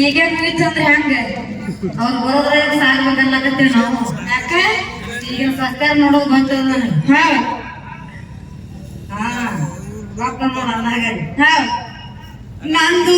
ಈಗೇನ್ ಮುಗಿತಂದ್ರೆ ಹೆಂಗ? ಅವ್ರು ಬರೋದ್ರೆ ಸಾರ್ಬೇಕಲ್ಲಕತ್ತೀವಿ ನಾವು ಯಾಕ? ಈಗಿನ ಸರ್ಕಾರ ನೋಡೋದು ಬಂತದ ನನಗೆ ಹಾ. ಹಾ. ಮಕ್ಕಳು ನೋಡ ಅಂದಾಗ ಹಾ. ನಂದು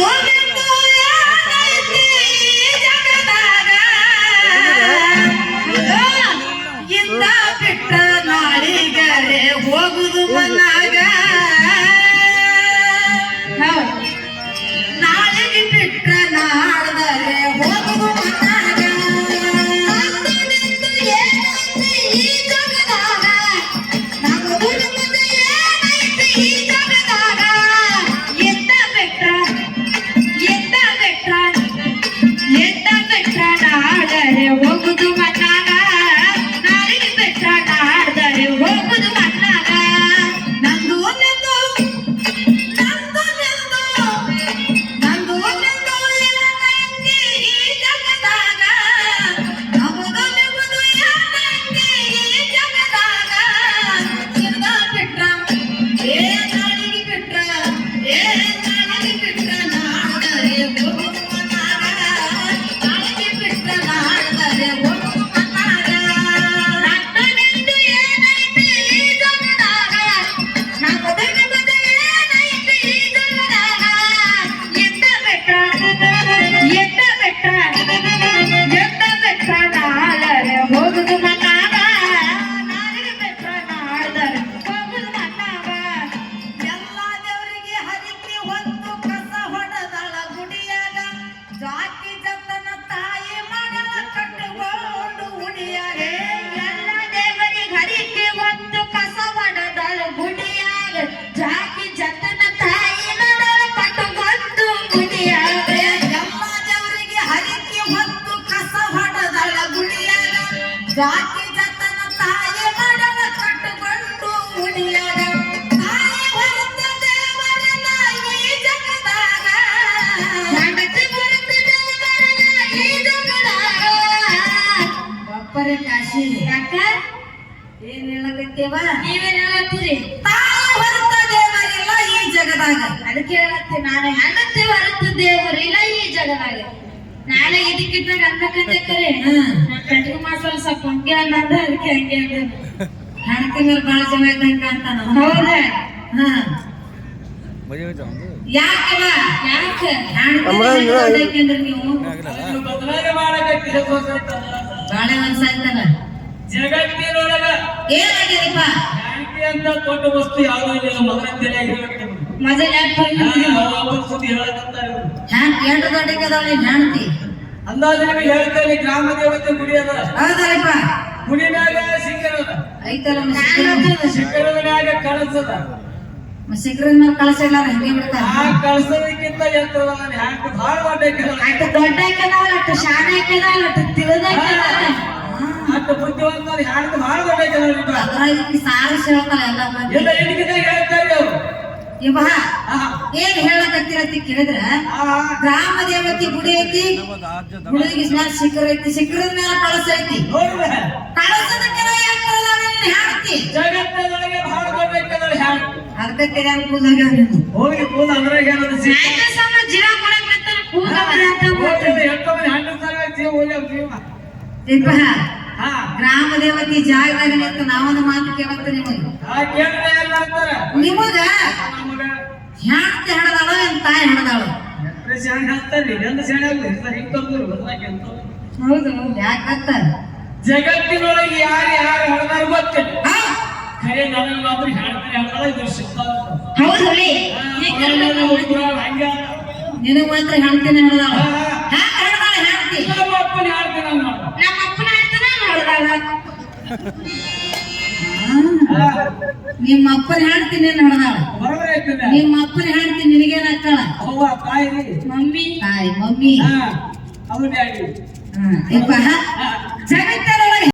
ಜಾತಿ ಜತನ ತಾಯಿ ಮಾಡಲ ಕಟ್ಟುಕೊಂಡು ಉಡಿಯಾಗ ತಾಯಿ ಹೊರತ ದೇವರಲ್ಲ ಈ ಜಗದಾಗ. ಹೆಂಡತಿ ಹೊರತ ದೇವರಲ್ಲ ಈ ಜಗದಾಗ. ಬಪ್ಪರೆ ಕಾಶಿ. ಯಾಕ? ಏನ್ ಹೇಳಕತ್ತೇವ? ನೀವೇನ್ ಹೇಳತ್ತೀರಿ? ತಾಯಿ ಹೊರತ ದೇವರಿಲ್ಲ ಈ ಜಗದಾಗ. ಅದಕ್ಕೆ ಹೇಳತ್ತೆ ನಾನು. ಹೆಂಡತಿ ಹೊರತ ದೇವರಿಲ್ಲ ನಾಳೆ ಇದಕ್ಕಿದ್ದಾಗ ಅನ್ಬೇಕಂತ ಕರೆ ಕಟ್ಟಿಗೆ ಮಾಸಲ್ ಸ್ವಲ್ಪ ಹಂಗೆ ಅನ್ನಂದ ಅದಕ್ಕೆ ಹಂಗೆ ಅಂದ. ಹೆಂಡತಿ ಮೇಲೆ ಬಹಳ ಜನ ಇದ್ದಂಗ ಅಂತಾನ ಹೌದಾ? ಹಾ. ಯಾಕವ? ಯಾಕ? ನೀವು? ಬಾಳೆ ಆಯ್ತಲ್ಲ ಜಗತ್ತಿನೊಳಗ ಏನಾಗಿದೆಪ್ಪ ಅಂತ ದೊಡ್ಡ ವಸ್ತು ಯಾವ್ದು ಇಲ್ಲ ಮೊದಲ ತಲೆಯಾಗಿ ಹೇಳ್ಬೇಕು ಮಜಾ ಯಾಕೆ ವಾಪಸ್ ಸುದ್ದಿ ಹೇಳಕಂತಾರೆ ಇವ್ರು. ಹ್ಯಾಂಗ್ ಎರಡು ಹೆಂಡತಿ? ಅಂದಾಜು ನಿಮಗೆ ಹೇಳ್ತೇನೆ ಗ್ರಾಮ ದೇವತೆ ಗುಡಿ ಅದ. ಹೌದಲ್ಲಪ್ಪ. ಗುಡಿ ಮ್ಯಾಗ ಅದ ಐತಲ್ಲ ಶಿಖರದ ಮ್ಯಾಗ ಕಳಸದ. ಸಿಕ್ರದ ಮೇಲೆ ಕಳ್ಸಿಲ್ಲ ಹಂಗೆ ಬಿಡ್ತಾರ? ಆ ಕಳಸದಕ್ಕಿಂತ ಎತ್ತರದ ಹ್ಯಾಂಗ ಭಾಳ ದೊಡ್ಡ ಹಾಕ್ಯದವಲ್ಲ ಅಟ್ಟು ಶಾಣ ಹಾಕ್ಯದವಲ್ಲ ಅಟ್ಟು ತಿಳಿದ ಅಷ್ಟು ಬುದ್ಧಿವಂತ ಹ್ಯಾಂಗ ಭಾಳ ದೊಡ್ಡ ಸಾರಿಸಿ ಹೇಳ್ತಾರ ಎಲ್ಲ ಎಲ್ಲ ಎಣಿಕೆದಾಗ ಹೇಳ್ತಾರೆ ಅವರು. ಇವ ಏನ್ ಹೇಳಕತ್ತಿರತ್ತಿ ಕೇಳಿದ್ರ ಗ್ರಾಮ ದೇವತಿ ಗುಡಿ ಐತಿ ಗುಡಿಗೆ ಮ್ಯಾಲ ಶಿಖರ ಐತಿ ಶಿಖರದ ಕಳಸ ಐತಿ. ಕಳಸದ ಹೇಳ್ತಿ? ಜಗತ್ತದೊಳಗೆ ದೊಡ್ಡ ಅದಕ್ಕೆ ಕೂದಾಗ ಹೋಗಿ ಕೂದ ಏನದು ಜೀವ ಕೊಡಕ್ ನಿಂತಾನ ಕೂದ ಗ್ರಾಮ ದೇವತಿ ಜಾಗದಾಗ ನಿಂತು ನಾವೊಂದು ಮಾತು ಕೇಳತ್ತ ನಿಮಗೆ ಆ ಕೇಳಿದ್ರೆ ಏನ್ ಮಾಡ್ತಾರ ನಿಮಗ ನಮಗ ಹೆಣ್ತಿ ಹಣದಾಳ ಏನ್ ತಾಯಿ ಹಣದಾಳ ಎಟ್ರೆ ಶಾಣೆ ಹಾಕ್ತಾರೆ ಶಾಣೆ ಹೌದು ಯಾಕತ್ತ ಜಗತ್ತಿನೊಳಗೆ ಯಾರು ಯಾರು ಹೊಡೆದಾರ ಗೊತ್ತಿಲ್ಲ ಖರೆ ನನಗೆ ಮಾತ್ರ ಹೇಳ್ತಾರೆ ಹೇಳ್ತಾರ ಇದು ಸಿಗ್ತಾವ ಹೌದು ಹಂಗ ನಿನಗ್ ಮಾತ್ರ ಹೇಳ್ತೀನಿ ನಮ್ಮ ಅಪ್ಪನ ಹೇಳ್ತೀನಿ ನಮ್ಮ ಅಪ್ಪನ ಹೇಳ್ತಾನ ನಿಮ್ಮ ಅಪ್ಪನ ಹೇಳ್ತೀನಿ ನಿಮ್ಮ ಅಪ್ಪನ ಹೇಳ್ತಿ ನಿನಗೇನ್ ಹಾಕ್ತಾಳ ಅವ್ವ ತಾಯಿ ಮಮ್ಮಿ. ತಾಯಿ ಮಮ್ಮಿ ಹಾ ಅವ್ರ ಡ್ಯಾಡಿ ಹಾ, ಯಪ್ಪ, ಜಗತ್ತ